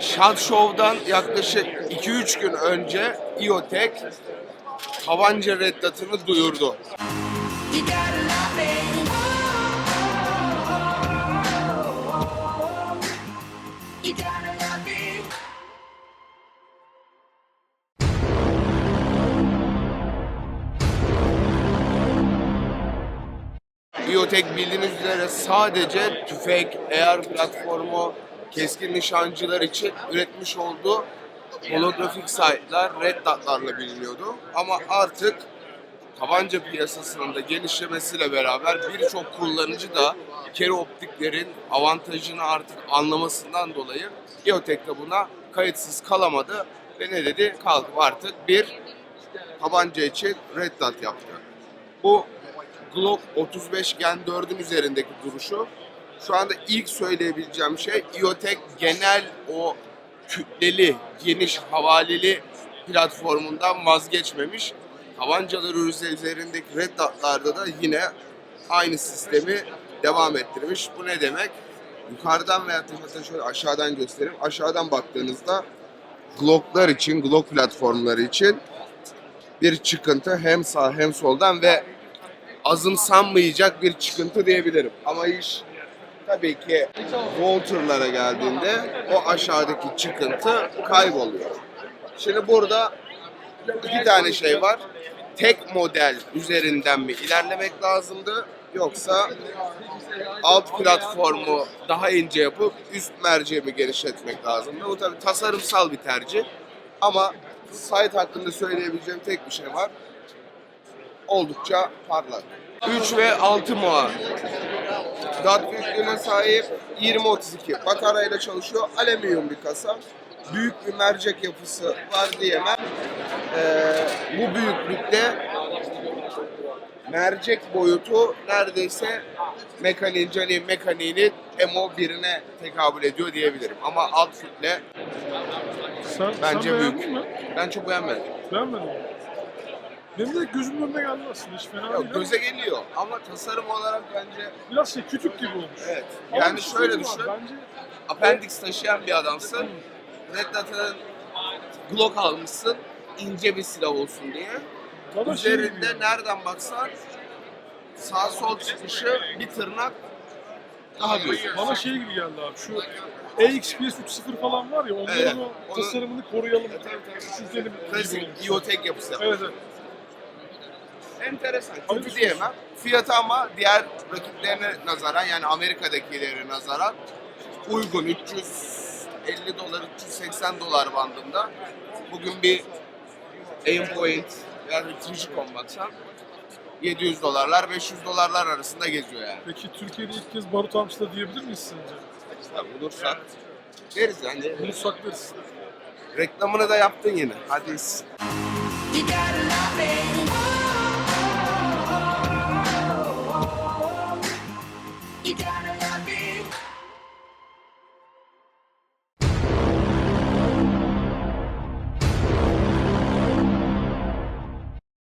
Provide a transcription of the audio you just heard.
Shot Show'dan yaklaşık 2-3 gün önce IoTech tabanca reddatını duyurdu. IoTech bildiğiniz üzere sadece tüfek, AR platformu, keskin nişancılar için üretmiş olduğu holografik site'lar, red dot'larla biliniyordu. Ama artık tabanca piyasasının da genişlemesiyle beraber birçok kullanıcı da kere optiklerin avantajını artık anlamasından dolayı IoTech de buna kayıtsız kalamadı ve ne dedi? Kalkıp artık bir tabanca için red dot yaptı. Bu Glock 35 Gen 4'ün üzerindeki duruşu. Şu anda ilk söyleyebileceğim şey IoTech genel o kütleli, geniş, havaleli platformundan vazgeçmemiş. Tabancalar üzerindeki red dot'larda da yine aynı sistemi devam ettirmiş. Bu ne demek? Yukarıdan veya hatta şöyle aşağıdan göstereyim. Aşağıdan baktığınızda Glock'lar için, Glock platformları için bir çıkıntı hem sağ hem soldan ve azımsanmayacak bir çıkıntı diyebilirim. Ama iş tabii ki Walter'lara geldiğinde o aşağıdaki çıkıntı kayboluyor. Şimdi burada iki tane şey var. Tek model üzerinden mi ilerlemek lazımdı yoksa alt platformu daha ince yapıp üst merceği mi genişletmek lazımdı? Bu tabii tasarımsal bir tercih. Ama site hakkında söyleyebileceğim tek bir şey var oldukça parlak. 3 ve 6 muar. Dat büyüklüğüne sahip 20-32 batarayla çalışıyor. Alüminyum bir kasa. Büyük bir mercek yapısı var diyemem. Ee, bu büyüklükte mercek boyutu neredeyse mekaniğin, cani mekaniğinin MO1'ine tekabül ediyor diyebilirim. Ama alt kütle Sen, bence sen büyük. mi? Ben çok beğenmedim. Beğenmedin mi? Benim de gözümün önüne geldi aslında hiç fena Yok, değil. ama göze geliyor ama tasarım olarak bence Biraz şey kütük gibi olmuş. evet. Ama Yani şey şöyle var, düşün. Bence Appendix taşıyan bir adamsın. Red Dot'ın Glock almışsın. ince bir silah olsun diye. bana şey Üzerinde geldi. nereden baksan sağ sol çıkışı bir tırnak daha büyük. Bana şey gibi geldi abi. Şu AXPS 3.0 falan var ya onların Evet, o onu- tasarımını koruyalım. Küçültelim gibi Klasik olmuş. IoTech yapısı. Evet evet. Enteresan. Kötü diyemem. Fiyatı ama diğer rakiplerine nazaran yani Amerika'dakilerine nazaran uygun. 350 dolar, 380 dolar bandında. Bugün bir Aimpoint yani Trigicon baksan 700 dolarlar, 500 dolarlar arasında geziyor yani. Peki Türkiye'de ilk kez barut amçla diyebilir miyiz sence? Tabii bulursak deriz yani. Bunu saklarız. Reklamını da yaptın yine. Hadi. You gotta love it. You gotta love it.